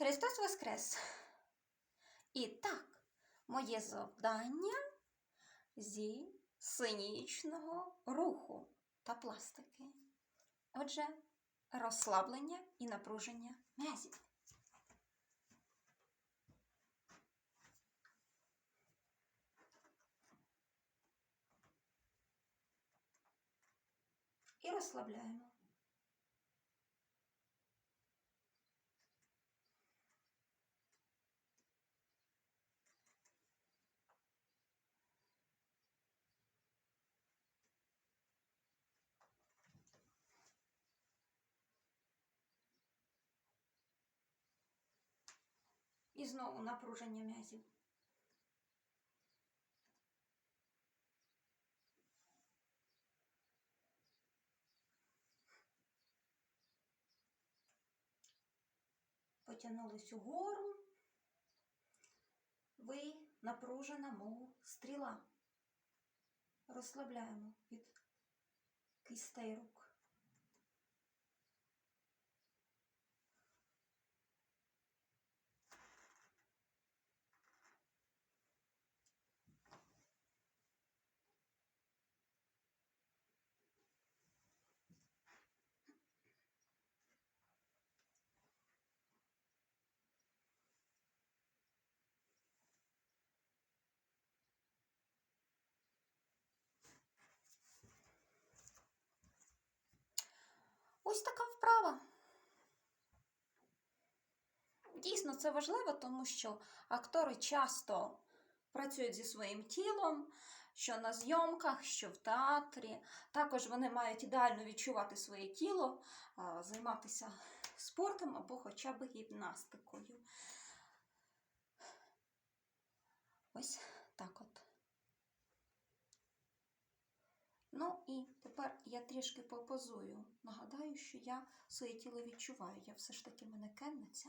Христос Воскрес! І так, моє завдання зі сценічного руху та пластики. Отже, розслаблення і напруження м'язів. І розслабляємо. І знову напруження м'язів. Потягнулись угору. Ви напружена, мов стріла. Розслабляємо від кистей рук. Ось така вправа. Дійсно, це важливо, тому що актори часто працюють зі своїм тілом, що на зйомках, що в театрі. Також вони мають ідеально відчувати своє тіло, займатися спортом або хоча б гімнастикою. Ось так от. Ну і тепер я трішки попозую. Нагадаю, що я своє тіло відчуваю. Я все ж таки манекенниця.